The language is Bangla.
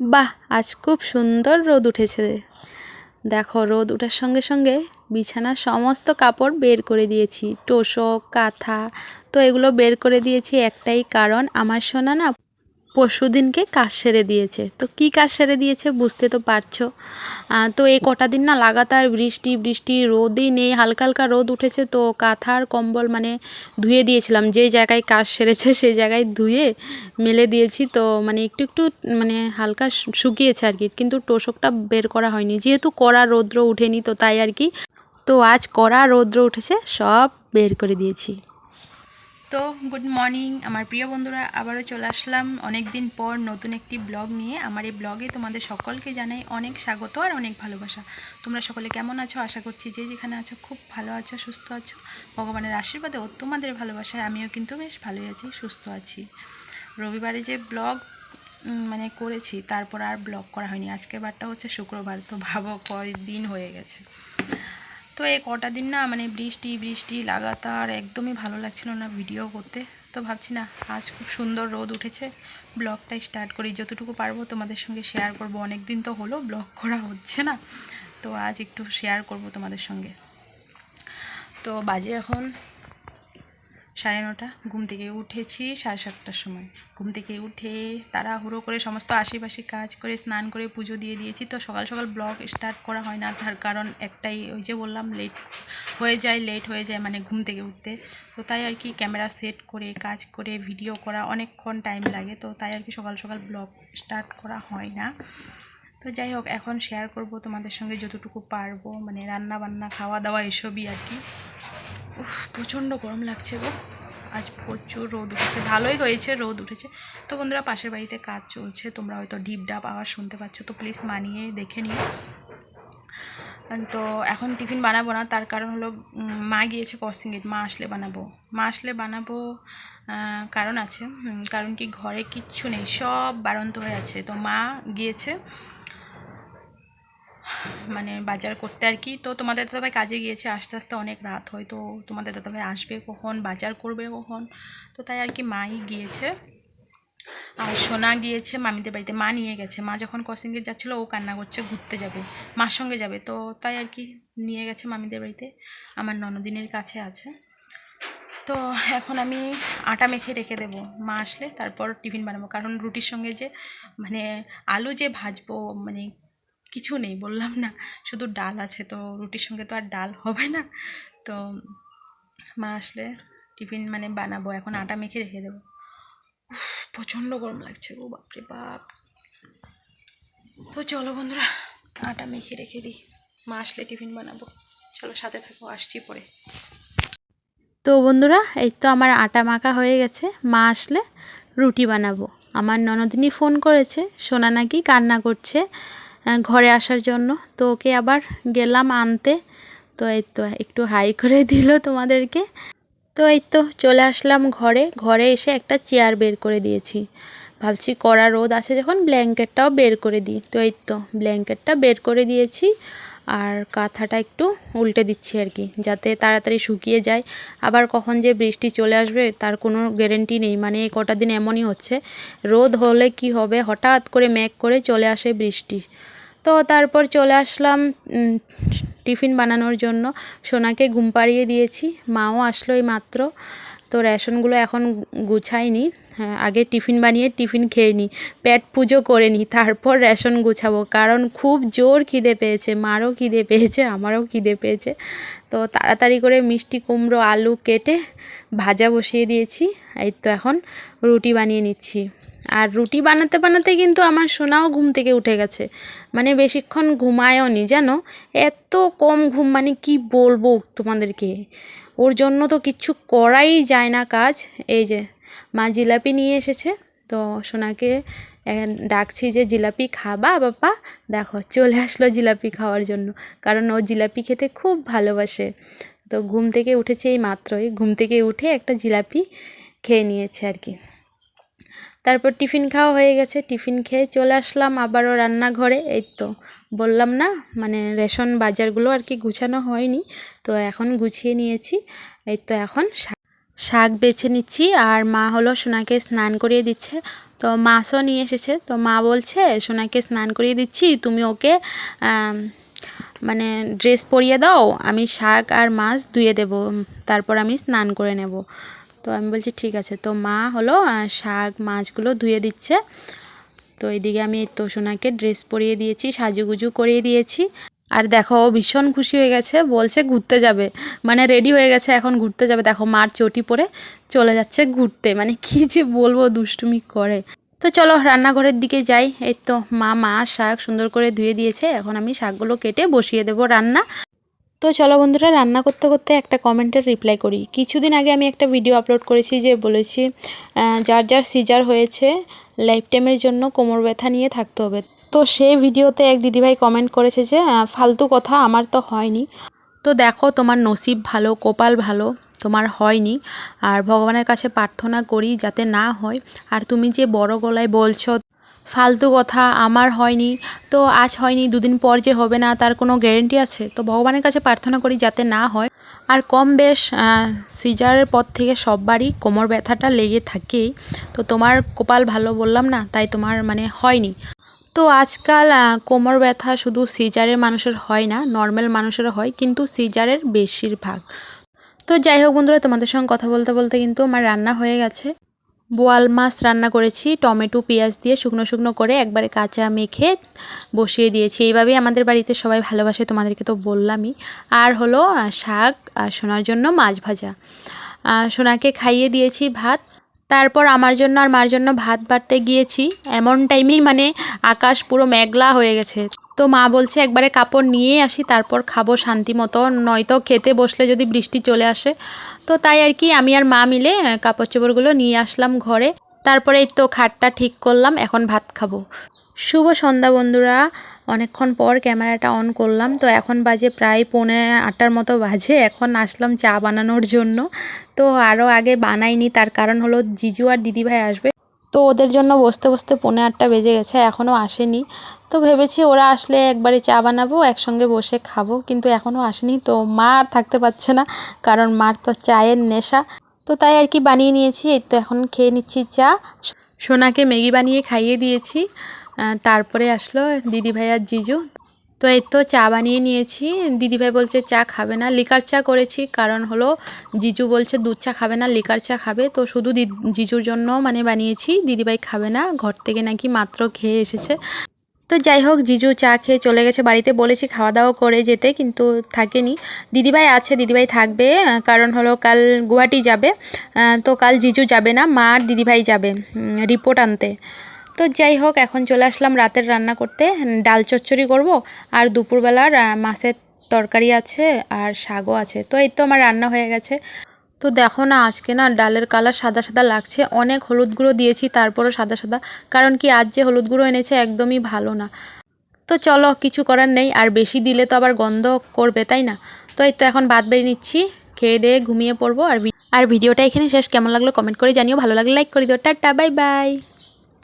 বাহ, আজ খুব সুন্দর রোদ উঠেছে। দেখো, রোদ উঠার সঙ্গে সঙ্গে বিছানার সমস্ত কাপড় বের করে দিয়েছি। টোসক কাঁথা, তো এগুলো বের করে দিয়েছি একটাই কারণ, আমার সোনা না পরশুদিনকে কাজ সেরে দিয়েছে। তো কি কাজ সেরে দিয়েছে বুঝতে তো পারছ। তো এই কটা দিন না লাগাতার বৃষ্টি বৃষ্টি, রোদই নেই, হালকা হালকা রোদ উঠেছে তো কাঁথার কম্বল মানে ধুয়ে দিয়েছিলাম। যে জায়গায় কাজ সেরেছে সেই জায়গায় ধুয়ে মেলে দিয়েছি তো মানে একটু একটু মানে হালকা শুকিয়েছে আর কি। কিন্তু তোষকটা বের করা হয়নি। যেহেতু কড়া রৌদ্র উঠেনি তো তাই আর কি। তো আজ কড়া রৌদ্র উঠেছে সব বের করে দিয়েছি। তো গুড মর্নিং আমার প্রিয় বন্ধুরা, আবারও চলে আসলাম অনেক দিন পর নতুন একটি ব্লগ নিয়ে। আমার এই ব্লগে তোমাদের সকলকে জানাই অনেক স্বাগত আর অনেক ভালোবাসা। তোমরা সকলে কেমন আছো? আশা করছি যে যেখানে আছো খুব ভালো আছো, সুস্থ আছো। ভগবানের আশীর্বাদে ও তোমাদের ভালোবাসায় আমিও কিন্তু বেশ ভালোই আছি, সুস্থ আছি। রবিবারে যে ব্লগ মানে করেছি, তারপর আর ব্লগ করা হয়নি। আজকের বারটা হচ্ছে শুক্রবার, তো ভাবো কয় দিন হয়ে গেছে। তো এই কটা দিন না মানে বৃষ্টি বৃষ্টি লাগাতার একদমই ভালো লাগছিল না ভিডিও করতে। তো ভাবছি না, আজ খুব সুন্দর রোদ উঠেছে। ব্লগটা স্টার্ট করি, যতটুকু পারব তোমাদের সঙ্গে শেয়ার করব। অনেক দিন তো হলো ব্লগ করা হচ্ছে না। তো আজ একটু শেয়ার করব তোমাদের সঙ্গে। তো বাজে এখন সাড়ে নটা, ঘুম থেকে উঠেছি সাড়ে সাতটার সময়। ঘুম থেকে উঠে তাড়াহুড়ো করে সমস্ত আশেপাশে কাজ করে, স্নান করে পুজো দিয়ে দিয়েছি। তো সকাল সকাল ব্লগ স্টার্ট করা হয় না, তার কারণ একটাই ওই যে বললাম লেট হয়ে যায় লেট হয়ে যায় মানে ঘুম থেকে উঠতে। তো তাই আর কি ক্যামেরা সেট করে, কাজ করে ভিডিও করা অনেকক্ষণ টাইম লাগে। তো তাই আর কি সকাল সকাল ব্লগ স্টার্ট করা হয় না। তো যাই হোক, এখন শেয়ার করব তোমাদের সঙ্গে যতটুকু পারব মানে রান্না বান্না খাওয়া দাওয়া এসবই আর কি। প্রচণ্ড গরম লাগছে গো। আজ প্রচুর রোদ উঠেছে। ভালোই হয়েছে, রোদ উঠেছে। তো বন্ধুরা, পাশের বাড়িতে কাজ চলছে। তোমরা হয়তো ডিপ ডাব আওয়াজ শুনতে পাচ্ছ, তো প্লিজ মানিয়ে দেখে নিও। তো এখন টিফিন বানাবো না, তার কারণ হলো মা গিয়েছে কসিংগেট মা আসলে বানাবো। মা আসলে বানাবো কারণ আছে। কারণ কি ঘরে কিচ্ছু নেই, সব বাড়ন্ত হয়ে আছে। তো মা গিয়েছে মানে বাজার করতে আর কি। তো তোমাদের দাদাভাই কাজে গিয়েছে, আস্তে আস্তে অনেক রাত হয়। তো তোমাদের দাদাভাই আসবে কখন, বাজার করবে কখন? তো তাই আর কি মাই গিয়েছে। আর সোনা গিয়েছে মামিদের বাড়িতে। মা নিয়ে গেছে। মা যখন কসিংগেট যাচ্ছিল, ও কান্না করছে, ঘুরতে যাবে। মার সঙ্গে যাবে। তো তাই আর কি নিয়ে গেছে মামিদের বাড়িতে। আমার ননদিনের কাছে আছে। তো এখন আমি আটা মেখে রেখে দেবো। মা আসলে তারপর টিফিন বানাবো। কারণ রুটির সঙ্গে যে মানে আলু যে ভাজবো মানে কিছু নেই, বললাম না। শুধু ডাল আছে, তো রুটির সঙ্গে তো আর ডাল হবে না। তো মা আসলে টিফিন মানে বানাবো, এখন আটা মেখে রেখে দেবো। প্রচণ্ড গরম লাগছে গো, বাপরে বাপ। তো চলো বন্ধুরা, আটা মেখে রেখে দিই। মা আসলে টিফিন বানাবো। চলো সাথে থাকো, আসছি পরে। তো বন্ধুরা, এই তো আমার আটা মাখা হয়ে গেছে। মা আসলে রুটি বানাবো। আমার ননদিনী ফোন করেছে, সোনা নাকি কান্না করছে। ঘরে আসার জন্য। তো ওকে আবার গেলাম আনতে। তো এই তো একটু হাই করে দিল তোমাদেরকে। তো এই তো চলে আসলাম ঘরে। ঘরে এসে একটা চেয়ার বের করে দিয়েছি। ভাবছি কড়া রোদ আছে, যখন ব্ল্যাঙ্কেটটাও বের করে দিই। তো এই তো ব্ল্যাঙ্কেটটা বের করে দিয়েছি। আর কাঁথাটা একটু উল্টে দিচ্ছি আর কি, যাতে তাড়াতাড়ি শুকিয়ে যায়। আবার কখন যে বৃষ্টি চলে আসবে, তার কোনো গ্যারেন্টি নেই। মানে এই কটা দিন এমনই হচ্ছে। রোদ হলে কি হবে? হঠাৎ করে মেঘ করে চলে আসে বৃষ্টি। তো তারপর চলে আসলাম টিফিন বানানোর জন্য। সোনাকে ঘুম পাড়িয়ে দিয়েছি, মাও আসলো এই মাত্র। তো রেশনগুলো এখন গুছাইনি হ্যাঁ আগে টিফিন বানিয়ে টিফিন খেয়ে নিই পেট পুজো করে নিই তারপর রেশন গুছাবো। কারণ খুব জোর খিদে পেয়েছে, মারও খিদে পেয়েছে, আমারও খিদে পেয়েছে। তো তাড়াতাড়ি করে মিষ্টি, কুমড়ো, আলু কেটে ভাজা বসিয়ে দিয়েছি, এই তো এখন রুটি বানিয়ে নিচ্ছি। আর রুটি বানাতে বানাতে কিন্তু আমার সোনাও ঘুম থেকে উঠে গেছে। মানে বেশিক্ষণ ঘুমায়ও নি জানো? এত কম ঘুম মানে কি বলব তোমাদেরকে? ওর জন্য তো কিচ্ছু করাই যায় না কাজ। এই যে, মা জিলাপি নিয়ে এসেছে। তো সোনাকে ডাকছি যে, জিলাপি খাবা বাবা? দেখো, চলে আসলো জিলাপি খাওয়ার জন্য। কারণ ও জিলাপি খেতে খুব ভালোবাসে। তো ঘুম থেকে উঠেছে এই মাত্রই। ঘুম থেকে উঠে একটা জিলাপি খেয়ে নিয়েছে আর কি। তারপর টিফিন খাওয়া হয়ে গেছে, টিফিন খেয়ে চলে আসলাম আবারও রান্নাঘরে। এই তো বললাম না মানে রেশন বাজারগুলো আর কি গুছানো হয়নি, তো এখন গুছিয়ে নিয়েছি। এই তো এখন শাক বেছে নিচ্ছি আর মা হলো সোনাকে স্নান করিয়ে দিচ্ছে। তো মাছও নিয়ে এসেছে, তো মা বলছে, সোনাকে স্নান করিয়ে দিচ্ছি, তুমি ওকে মানে ড্রেস পরিয়ে দাও, আমি শাক আর মাছ ধুয়ে দেব, তারপর আমি স্নান করে নেব। তো আমি বলছি, ঠিক আছে। তো মা হলো শাক, মাছগুলো ধুয়ে দিচ্ছে। তো এইদিকে আমি এই তো সোনাকে ড্রেস পরিয়ে দিয়েছি, সাজুগুজু করিয়ে দিয়েছি। আর দেখো, ও ভীষণ খুশি হয়ে গেছে, বলছে ঘুরতে যাবে। মানে রেডি হয়ে গেছে, এখন ঘুরতে যাবে। দেখো, মার চটি পরে চলে যাচ্ছে ঘুরতে। মানে কি যে বলব, দুষ্টুমি করে। তো চলো, রান্নাঘরের দিকে যাই। এই তো মা মা শাক সুন্দর করে ধুয়ে দিয়েছে। এখন আমি শাকগুলো কেটে বসিয়ে দেবো রান্না। তো চলো বন্ধুরা, রান্না করতে করতে একটা কমেন্টের রিপ্লাই করি। কিছুদিন আগে আমি একটা ভিডিও আপলোড করেছি যে বলেছি যার যার সিজার হয়েছে লাইফ টাইমের জন্য কোমর ব্যথা নিয়ে থাকতে হবে। তো সেই ভিডিওতে এক দিদিভাই কমেন্ট করেছে যে ফালতু কথা, আমার তো হয়নি। তো দেখো, তোমার নসিব ভালো, কপাল ভালো, তোমার হয়নি। আর ভগবানের কাছে প্রার্থনা করি যাতে না হয়। আর তুমি যে বড় গলায় বলছো ফালতু কথা, আমার হয়নি, তো আজ হয়নি, দুদিন পর যে হবে না, তার কোনো গ্যারেন্টি আছে? তো ভগবানের কাছে প্রার্থনা করি যাতে না হয়। আর কম বেশ সিজারের পর থেকে সববারই কোমর ব্যথাটা লেগে থাকেই তো তোমার কপাল ভালো বললাম না, তাই তোমার মানে হয়নি। তো আজকাল কোমর ব্যথা শুধু সিজারের মানুষের হয় না নর্মাল মানুষেরও হয়, কিন্তু সিজারের বেশিরভাগ। তো যাই হোক বন্ধুরা, তোমাদের সঙ্গে কথা বলতে বলতে কিন্তু আমার রান্না হয়ে গেছে। বোয়াল মাছ রান্না করেছি, টমেটো, পেঁয়াজ দিয়ে শুকনো শুকনো করে একবারে কাঁচা মেখে বসিয়ে দিয়েছি। এইভাবেই আমাদের বাড়িতে সবাই ভালোবাসে, তোমাদেরকে তো বললামই। আর হলো শাক আর সোনার জন্য মাছ ভাজা। সোনাকে খাইয়ে দিয়েছি ভাত। তারপর আমার জন্য আর মার জন্য ভাত বাড়তে গিয়েছি। এমন টাইমেই মানে আকাশ পুরো মেঘলা হয়ে গেছে। তো মা বলছে, একবারে কাপড় নিয়ে আসি, তারপর খাব শান্তি মতো। নয়তো খেতে বসলে যদি বৃষ্টি চলে আসে। তো তাই আর কি আমি আর মা মিলে কাপড় চোপড়গুলো নিয়ে আসলাম ঘরে। তারপরে তো খাটটা ঠিক করলাম, এখন ভাত খাব। শুভ সন্ধ্যা বন্ধুরা। অনেকক্ষণ পর ক্যামেরাটা অন করলাম, তো এখন বাজে প্রায় পৌনে আটটার মতো বাজে। এখন আসলাম চা বানানোর জন্য। তো আরও আগে বানাইনি, তার কারণ হলো জিজু আর দিদিভাই আসবে। তো ওদের জন্য বসতে বসতে পৌনে আটটা বেজে গেছে, এখনও আসেনি। তো ভেবেছি ওরা আসলে একবারে চা বানাবো, একসঙ্গে বসে খাব, কিন্তু এখনও আসেনি। তো মা আর থাকতে পারছে না, কারণ মার তো চায়ের নেশা। তো তাই আর কি বানিয়ে নিয়েছি, এই তো এখন খেয়ে নিচ্ছি চা। সোনাকে ম্যাগি বানিয়ে খাইয়ে দিয়েছি। তারপরে আসলো দিদি আর জিজু। তো এই তো চা বানিয়ে নিয়েছি। দিদিভাই বলছে চা খাবে না, লিকার চা করেছি। কারণ হলো জিজু বলছে দুধ চা খাবে না, লিকার চা খাবে। তো শুধু জিজুর জন্য মানে বানিয়েছি, দিদিভাই খাবে না। ঘর থেকে নাকি মাত্র খেয়ে এসেছে। তো যাই হোক, জিজু চা খেয়ে চলে গেছে বাড়িতে। বলেছি খাওয়া দাওয়া করে যেতে, কিন্তু থাকেনি। দিদিভাই আছে, দিদিভাই থাকবে। কারণ হলো কাল গুয়াহাটি যাবে। তো কাল জিজু যাবে না, মা আর দিদিভাই যাবে। রিপোর্ট আনতে। তো যাই হোক, এখন চলে আসলাম রাতের রান্না করতে। ডাল চচ্চড়ি করব, আর দুপুরবেলার মাছের তরকারি আছে আর শাকও আছে। তো এই তো আমার রান্না হয়ে গেছে। তো দেখো না, আজকে না ডালের কালার সাদা সাদা লাগছে। অনেক হলুদ গুঁড়ো দিয়েছি, তারপরও সাদা সাদা। কারণ কি, আজ যে হলুদ গুঁড়ো এনেছে, একদমই ভালো না। তো চলো, কিছু করার নেই। আর বেশি দিলে তো আবার গন্ধ করবে, তাই না? তো এই তো এখন ভাত বেরিয়ে নিচ্ছি। খেয়ে দিয়ে ঘুমিয়ে পড়ব। আর আর ভিডিওটা এখানে শেষ। কেমন লাগল কমেন্ট করে জানিও। ভালো লাগলে লাইক করে দিও। Tata, bye bye.